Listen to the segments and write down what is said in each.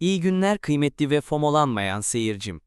İyi günler kıymetli ve fomolanmayan seyircim.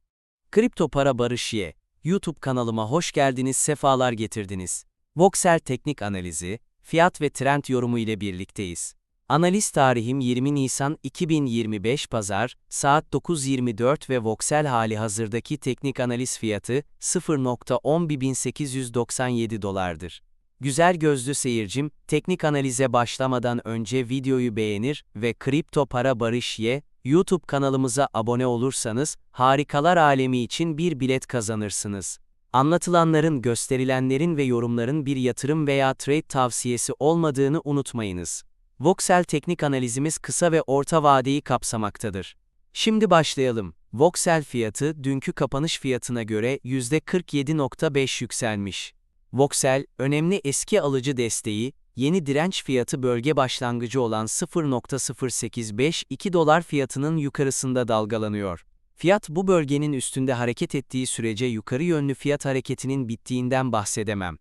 Kripto Para Barış Ye, YouTube kanalıma hoş geldiniz, sefalar getirdiniz. Voxel Teknik Analizi, fiyat ve trend yorumu ile birlikteyiz. Analiz tarihim 20 Nisan 2025 Pazar, saat 9.24 ve Voxel hali hazırdaki teknik analiz fiyatı 0.11897 dolardır. Güzel gözlü seyircim, teknik analize başlamadan önce videoyu beğenir ve Kripto Para Barış Ye, YouTube kanalımıza abone olursanız, harikalar alemi için bir bilet kazanırsınız. Anlatılanların, gösterilenlerin ve yorumların bir yatırım veya trade tavsiyesi olmadığını unutmayınız. Voxel teknik analizimiz kısa ve orta vadeyi kapsamaktadır. Şimdi başlayalım. Voxel fiyatı dünkü kapanış fiyatına göre %47.5 yükselmiş. Voxel, önemli eski alıcı desteği, yeni direnç fiyatı bölge başlangıcı olan 0.0852 dolar fiyatının yukarısında dalgalanıyor. Fiyat bu bölgenin üstünde hareket ettiği sürece yukarı yönlü fiyat hareketinin bittiğinden bahsedemem.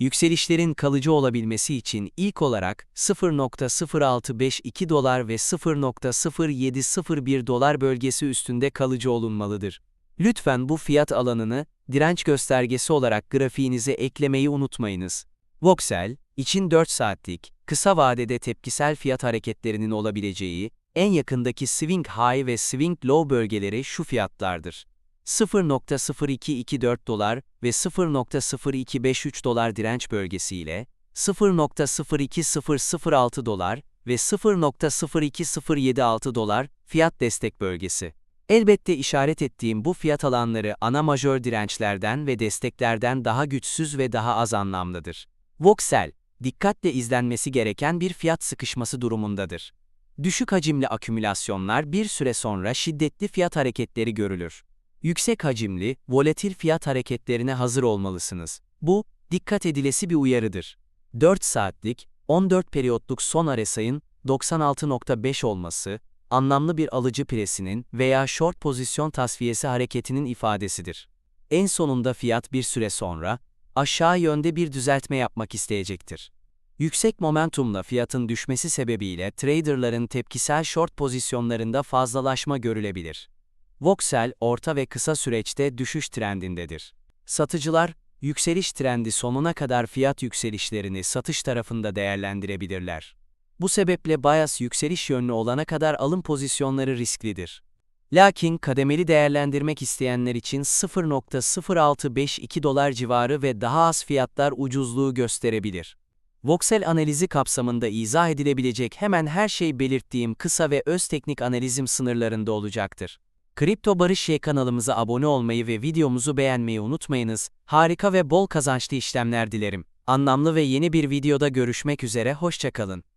Yükselişlerin kalıcı olabilmesi için ilk olarak 0.0652 dolar ve 0.0701 dolar bölgesi üstünde kalıcı olunmalıdır. Lütfen bu fiyat alanını direnç göstergesi olarak grafiğinize eklemeyi unutmayınız. Voxel, için 4 saatlik, kısa vadede tepkisel fiyat hareketlerinin olabileceği, en yakındaki swing high ve swing low bölgeleri şu fiyatlardır. 0.0224 dolar ve 0.0253 dolar direnç bölgesi ile 0.02006 dolar ve 0.02076 dolar fiyat destek bölgesi. Elbette işaret ettiğim bu fiyat alanları ana majör dirençlerden ve desteklerden daha güçsüz ve daha az anlamlıdır. Voxel, dikkatle izlenmesi gereken bir fiyat sıkışması durumundadır. Düşük hacimli akümülasyonlar bir süre sonra şiddetli fiyat hareketleri görülür. Yüksek hacimli, volatil fiyat hareketlerine hazır olmalısınız. Bu, dikkat edilesi bir uyarıdır. 4 saatlik, 14 periyotluk son RSI'ın 96.5 olması, anlamlı bir alıcı presinin veya short pozisyon tasfiyesi hareketinin ifadesidir. En sonunda fiyat bir süre sonra, aşağı yönde bir düzeltme yapmak isteyecektir. Yüksek momentumla fiyatın düşmesi sebebiyle traderların tepkisel short pozisyonlarında fazlalaşma görülebilir. Voxel, orta ve kısa süreçte düşüş trendindedir. Satıcılar, yükseliş trendi sonuna kadar fiyat yükselişlerini satış tarafında değerlendirebilirler. Bu sebeple bias yükseliş yönlü olana kadar alım pozisyonları risklidir. Lakin kademeli değerlendirmek isteyenler için 0.0652 dolar civarı ve daha az fiyatlar ucuzluğu gösterebilir. Voxel analizi kapsamında izah edilebilecek hemen her şey belirttiğim kısa ve öz teknik analizim sınırlarında olacaktır. Kripto Barış Y kanalımıza abone olmayı ve videomuzu beğenmeyi unutmayınız. Harika ve bol kazançlı işlemler dilerim. Anlamlı ve yeni bir videoda görüşmek üzere, hoşçakalın.